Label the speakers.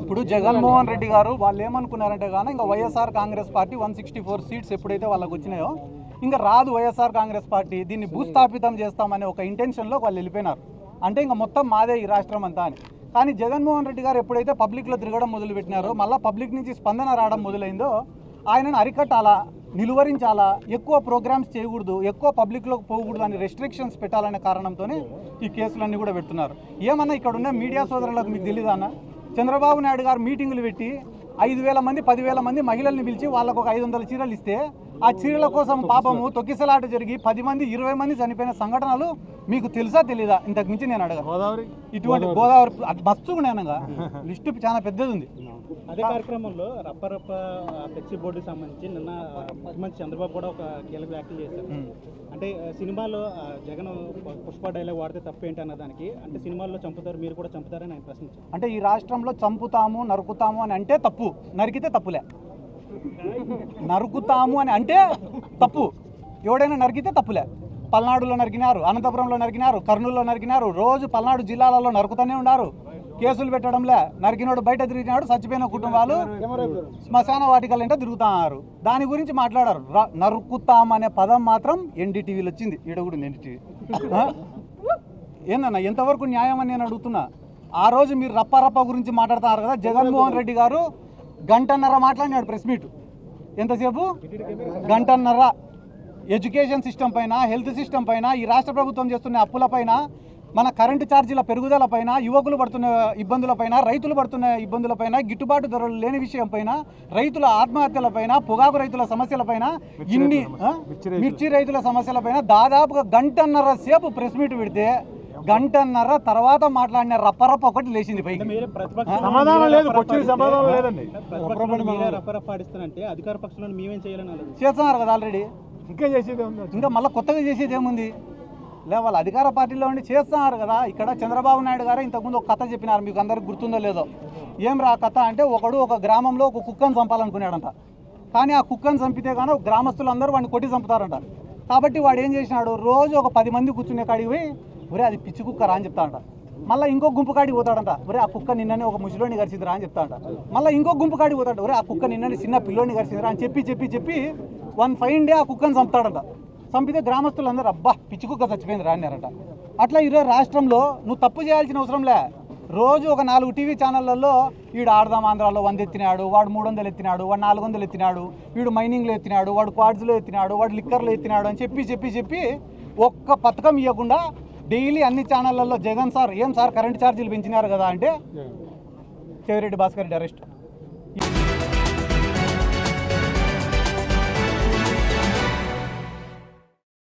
Speaker 1: ఇప్పుడు జగన్మోహన్ రెడ్డి గారు వాళ్ళు ఏమనుకున్నారంటే కానీ ఇంకా YSR Congress party one sixty four seats ఎప్పుడైతే వాళ్ళకి వచ్చినాయో ఇంకా రాదు వైఎస్ఆర్ కాంగ్రెస్ పార్టీ దీన్ని భూస్థాపితం చేస్తామనే ఒక ఇంటెన్షన్లో వాళ్ళు వెళ్ళిపోయినారు. అంటే ఇంకా మొత్తం మాదే ఈ రాష్ట్రం అంతా అని. కానీ జగన్మోహన్ రెడ్డి గారు ఎప్పుడైతే పబ్లిక్లో తిరగడం మొదలుపెట్టినారో మళ్ళీ పబ్లిక్ నుంచి స్పందన రావడం మొదలైందో ఆయనను అరికట్టాలా? నిలువరించాలా? ఎక్కువ ప్రోగ్రామ్స్ చేయకూడదు ఎక్కువ పబ్లిక్లోకి పోకూడదు అని రెస్ట్రిక్షన్స్ పెట్టాలనే కారణంతోనే ఈ కేసులన్నీ కూడా పెడుతున్నారు. ఏమన్నా ఇక్కడ ఉన్న మీడియా సోదరులకు మీకు తెలీదా అన్న? చంద్రబాబు నాయుడు గారు మీటింగులు పెట్టి ఐదు వేల మంది పదివేల మంది మహిళల్ని పిలిచి వాళ్ళకు ఒక ఐదు వందల చీరలు ఇస్తే ఆ చీరల కోసం పాపము తొక్కిసలాట జరిగి పది మంది ఇరవై మంది చనిపోయిన సంఘటనలు మీకు తెలుసా తెలీదా? ఇంతకు మించి నేను అడగను.
Speaker 2: గోదావరి?
Speaker 1: ఇటువంటి గోదావరి మస్తు లిస్టు చాలా పెద్దది ఉంది.
Speaker 3: అదే కార్యక్రమంలో రప్ప రప్ప ఫ్లెక్సీ బోర్డుకి సంబంధించి నిన్న ముఖ్యమంత్రి చంద్రబాబు కూడా ఒక కీలక వ్యాఖ్యలు చేశారు. అంటే సినిమాలో జగన్ పుష్ప డైలాగ్ వాడితే తప్పేంటి అన్న దానికి అంటే సినిమాల్లో చంపుతారు మీరు కూడా చంపుతారని ఆయన ప్రశ్నించారు.
Speaker 1: అంటే ఈ రాష్ట్రంలో చంపుతాము నరుకుతాము అని అంటే తప్పు. నరికితే తప్పులే. నరుకుతాము అని అంటే తప్పు. ఎవడైనా నరికితే తప్పులే. పల్నాడులో నరికినారు అనంతపురంలో నరికినారు కర్నూలులో నరికినారు రోజు పల్నాడు జిల్లాలలో నరుకుతూనే ఉన్నారు. కేసులు పెట్టడంలే. నరికినోడు బయట తిరిగినాడు చచ్చిపోయిన కుటుంబాలు శ్మశాన వాటికలు అంటే తిరుగుతున్నారు దాని గురించి మాట్లాడారు. నరుకుతాం అనే పదం మాత్రం ఎన్డీటీవీలో వచ్చింది. ఈడ ఎన్డీటీవీ. ఏందన్నా ఎంతవరకు న్యాయం అని నేను అడుగుతున్నా? ఆ రోజు మీరు రప్ప రప్ప గురించి మాట్లాడుతున్నారు కదా జగన్మోహన్ రెడ్డి గారు గంటన్నర మాట్లాడినాడు ప్రెస్ మీట్. ఎంతసేపు? గంటన్నర. ఎడ్యుకేషన్ సిస్టమ్ పైన హెల్త్ సిస్టమ్ పైన ఈ రాష్ట్ర ప్రభుత్వం చేస్తున్న అప్పుల పైన మన కరెంటు ఛార్జీల పెరుగుదల పైన యువకులు పడుతున్న ఇబ్బందుల పైన రైతులు పడుతున్న ఇబ్బందుల పైన గిట్టుబాటు ధరలు లేని విషయం పైన రైతుల ఆత్మహత్యల పైన పొగాకు రైతుల సమస్యల పైన ఇన్ని? మిర్చి రైతుల. సమస్యల పైన దాదాపుగా గంటన్నర సేపు ప్రెస్ మీట్ పెడితే గంటన్నర తర్వాత మాట్లాడిన రప్పరప్ప ఒకటి లేచింది పైకి.
Speaker 2: సమాధానం లేదు సమాధానం లేదండి.
Speaker 3: అధికార పక్షంలో మేమేం చేయాలని అన్నారు
Speaker 1: చేస్తున్నారు కదా ఆల్రెడీ
Speaker 2: ఇంకా చేసేది ఉంది
Speaker 1: ఇంకా మళ్ళీ కొత్తగా చేసేది ఏముంది? లే వాళ్ళ అధికార పార్టీలో ఉండి చేస్తున్నారు కదా. ఇక్కడ చంద్రబాబు నాయుడు గారు ఇంతకుముందు ఒక కథ చెప్పినారు మీకు అందరికి గుర్తుందో లేదో. ఏం రా కథ అంటే ఒకడు ఒక గ్రామంలో ఒక కుక్కను చంపాలనుకున్నాడంట. కానీ ఆ కుక్కను చంపితే కానీ గ్రామస్తులందరూ వాడిని కొట్టి చంపుతారంట. కాబట్టి వాడు ఏం చేసినాడు? రోజు ఒక పది మంది కూర్చునే కాడికి పోయి ఒరే అది పిచ్చి కుక్క రా అని చెప్తాడంట. మళ్ళీ ఇంకో గుంపు కాడికి పోతాడంట. ఒరే ఆ కుక్క నిన్ననే ఒక ముసలోని గరిచిందిరా అని చెప్తాడంట. మళ్ళీ ఇంకో గుంపు కాడికి పోతాడు ఒరే ఆ కుక్క నిన్ననే చిన్న పిల్లోని గరిచిందిరా అని చెప్పి చెప్పి చెప్పి వన్ ఫైన్ డే ఆ కుక్కను చంపుతాడంట. చంపితే గ్రామస్తులందరూ అబ్బా పిచ్చి కుక్క చచ్చిపోయింది రా అన్నారట. అట్లా ఈరోజు రాష్ట్రంలో నువ్వు తప్పు చేయాల్సిన అవసరంలే రోజు ఒక నాలుగు టీవీ ఛానళ్ళల్లో వీడు ఆడదాం ఆంధ్రాలో వంద ఎత్తినాడు వాడు మూడు వందలు ఎత్తినాడు వాడు నాలుగు వందలు ఎత్తినాడు వీడు మైనింగ్లో ఎత్తినాడు వాడు క్వాడ్స్లో ఎత్తినాడు వాడు లిక్కర్లో ఎత్తినాడు అని చెప్పి చెప్పి చెప్పి ఒక్క పథకం ఇవ్వకుండా డైలీ అన్ని ఛానళ్ళల్లో జగన్ సార్ ఏం సార్ కరెంట్ ఛార్జీలు పెంచినారు కదా అంటే చెవిరెడ్డి భాస్కర్ రెడ్డి అరెస్ట్.